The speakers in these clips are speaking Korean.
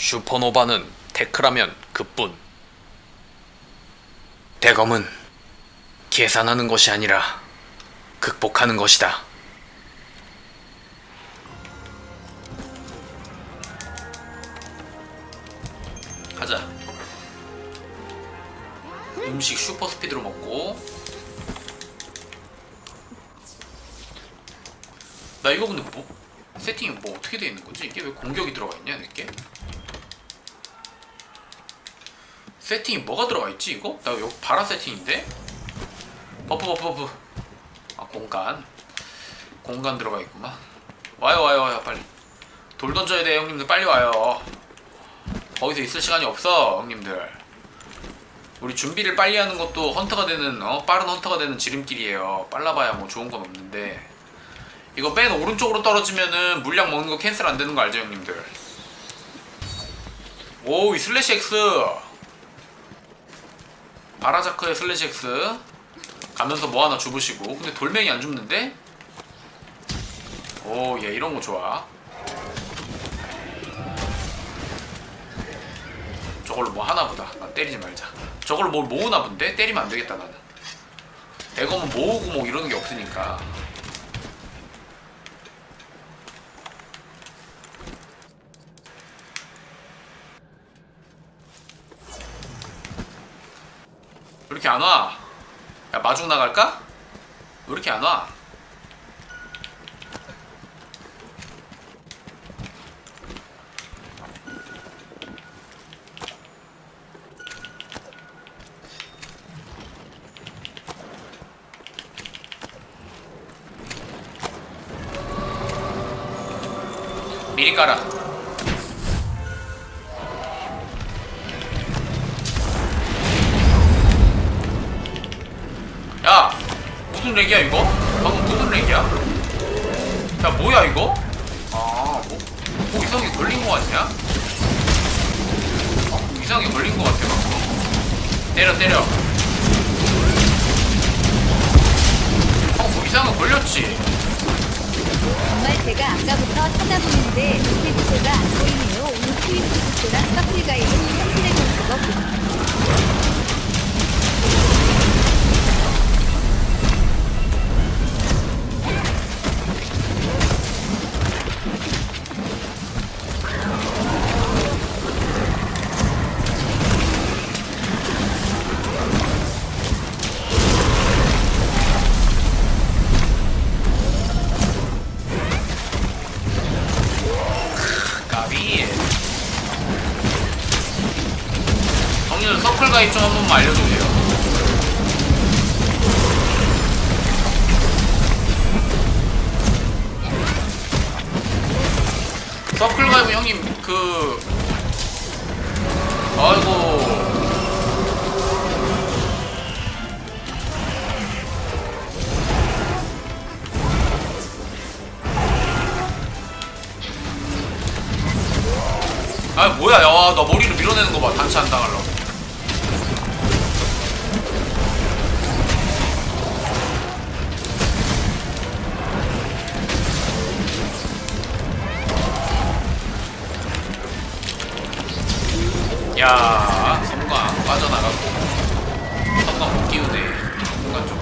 슈퍼노바는 테크라면 그뿐. 대검은 계산하는 것이 아니라 극복하는 것이다. 가자. 음식 슈퍼 스피드로 먹고. 나 이거 근데 뭐 세팅이 뭐 어떻게 돼 있는 거지? 이게 왜 공격이 들어가 있냐, 이게? 세팅이 뭐가 들어가 있지 이거? 나 여기 바라 세팅인데? 버프 버프 버프. 아 공간. 공간 들어가 있구만. 와요 와요 와요 빨리. 돌 던져야 돼 형님들. 빨리 와요. 거기서 있을 시간이 없어 형님들. 우리 준비를 빨리 하는 것도 헌터가 되는 어 빠른 헌터가 되는 지름길이에요. 빨라봐야 뭐 좋은 건 없는데. 이거 맨 오른쪽으로 떨어지면은 물량 먹는 거 캔슬 안 되는 거 알죠 형님들? 오이 슬래시 X 바라자크의 슬래시 X 가면서 뭐 하나 주부시고. 근데 돌멩이 안 줍는데? 오얘 이런 거 좋아. 저걸로 뭐 하나 보다. 난 때리지 말자. 저걸로 뭘 모으나 본데? 때리면 안 되겠다 나는. 대검은 모으고 뭐 이러는 게 없으니까 이렇게 안 와? 야 마중 나갈까? 왜 이렇게 안 와? 미리 깔아 야 무슨 렉이야 이거? 방금 무슨 렉이야? 야 뭐야 이거? 아 뭐, 뭐 이상하게 걸린 거 같냐? 아, 뭐 이상하게 걸린 거 같아 방금 때려 때려 아뭐 이상하게 걸렸지 정말 제가 아까부터 찾아보는데 구조가 안 보이네요. 오늘 트위치 구조랑 서클 가이드 서클 가입 좀 한 번만 알려주세요. 서클 가입은 형님 그 아이고. 아 뭐야. 야나 머리를 밀어내는 거봐. 단체 안 당하려고 야 성광 빠져나가고 성광 못 끼우네 성광 좀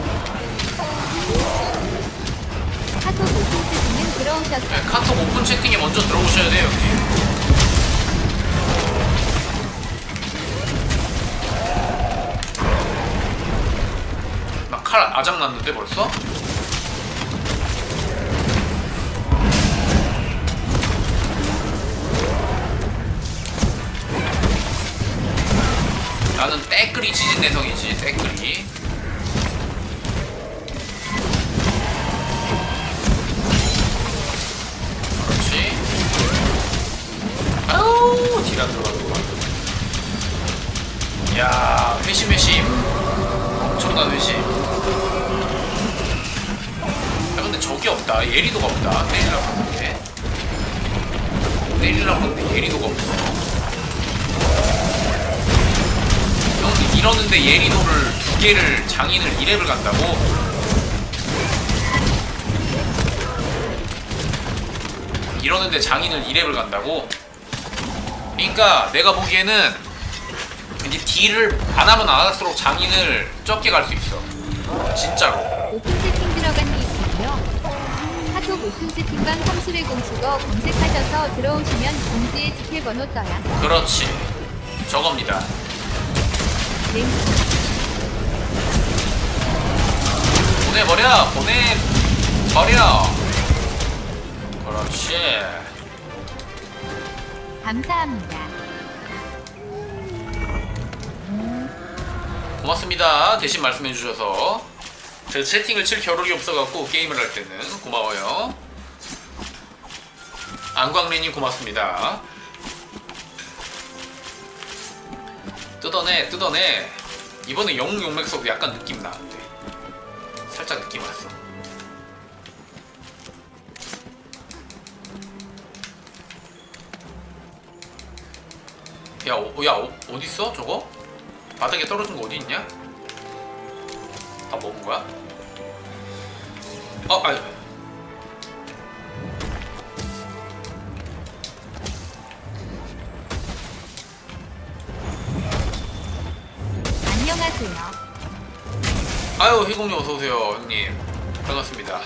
카톡 오픈 채팅은 들어오셨어요. 네, 카톡 오픈 채팅에 먼저 들어오셔야 돼요 여기 나칼 아작 났는데 벌써? 나는 떼끄리 지진 내성이지 떼끄리. 그렇지. 아우 딜안 들어가고 야 회심 회심. 엄청난 회심. 야 근데 적이 없다. 예리도가 없다. 때리려고 하는데. 때리려고 하는데 예리도가 없어 이러는데 예리도를 두 개를 장인을 2렙을 간다고? 이러는데 장인을 2렙을 간다고? 그러니까 내가 보기에는 이제 딜을 안 하면 안 할수록 장인을 적게 갈 수 있어. 진짜로. 오픈 세팅 들어간 게 있군요. 카톡 오픈 세팅방 함수를 공수거 검색하셔서 들어오시면 공지에 지필번호 떠요. 그렇지. 저겁니다. 보내버려. 보내버려. 그렇지. 감사합니다. 고맙습니다. 대신 말씀해 주셔서. 저 채팅을 칠 겨를이 없어갖고 게임을 할 때는 고마워요. 안광래님 고맙습니다. 뜯어내, 뜯어내. 이번에 영웅 용맥석 약간 느낌 나는데. 살짝 느낌 왔어. 야, 어, 야, 어, 어디 있어? 저거? 바닥에 떨어진 거 어디 있냐? 다 먹은 거야? 어, 아유. 아유, 희공님 어서 오세요, 형님. 반갑습니다.